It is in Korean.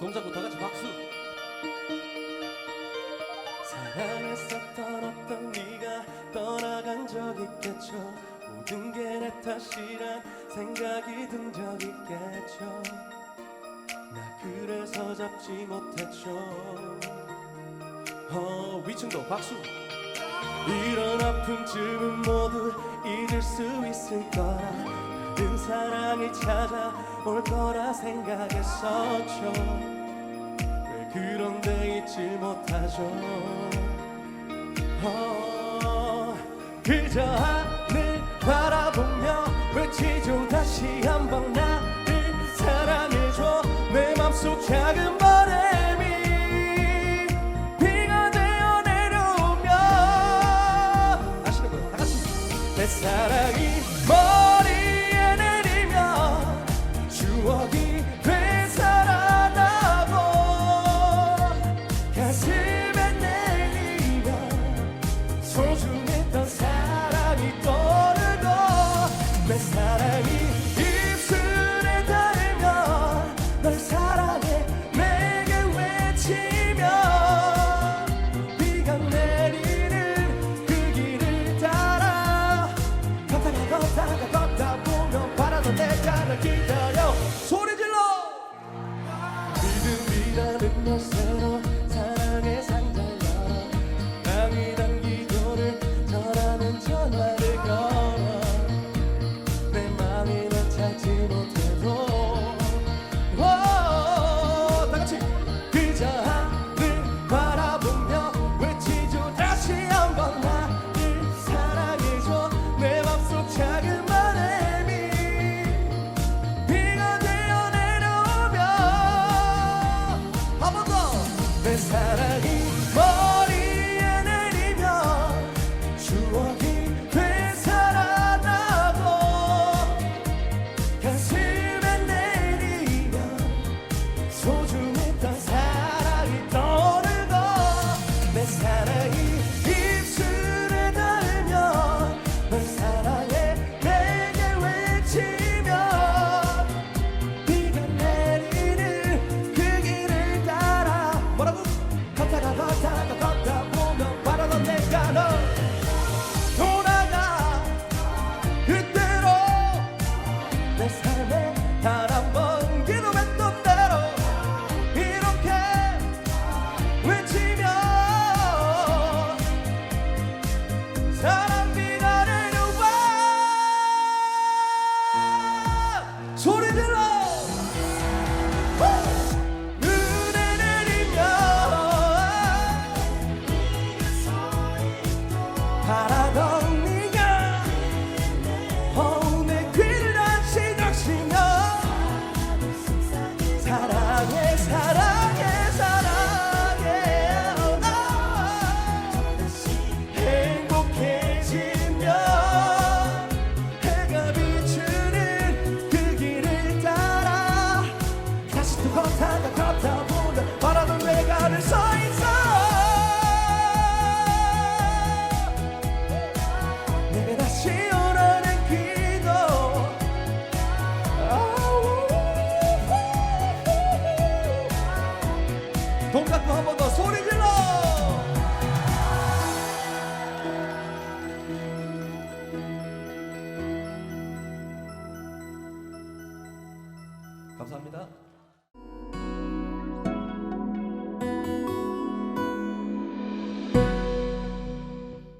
동작부 다 같이 박수. 사랑했었던 어떤 네가 떠나간 적 있겠죠. 모든 게 내 탓이란 생각이 든 적 있겠죠. 나 그래서 잡지 못했죠. 어 위층도 박수. 이런 아픔쯤은 모두 잊을 수 있을 거라 다른 사랑이 찾아올 거라 생각했었죠. 왜 그런데 잊지 못하죠? 어, 그저 하늘 바라보며 외치죠. 다시 한번 나를 사랑해줘. 내 맘속 작은 바람이 비가 되어 내려오면 아시는 분 다같이 내 사랑이 소중했던 사랑이 떠오르고 내 사랑이 입술에 닿으면 널 사랑해 내게 외치며 비가 내리는 그 길을 따라. 걷다가 걷다 보면 바라던 내가 널 기다려. 소리 질러! 믿음이라는 열쇠로 사랑 내 사랑이 걷다가 걷다가 걷다 보 바라던 네가 내 귀를 다시 적시며 사랑해 사랑해 사랑해. 아, 행복해지면 해가 비추는 그 길을 따라 다시 또 걷다가 걷다 감사합니다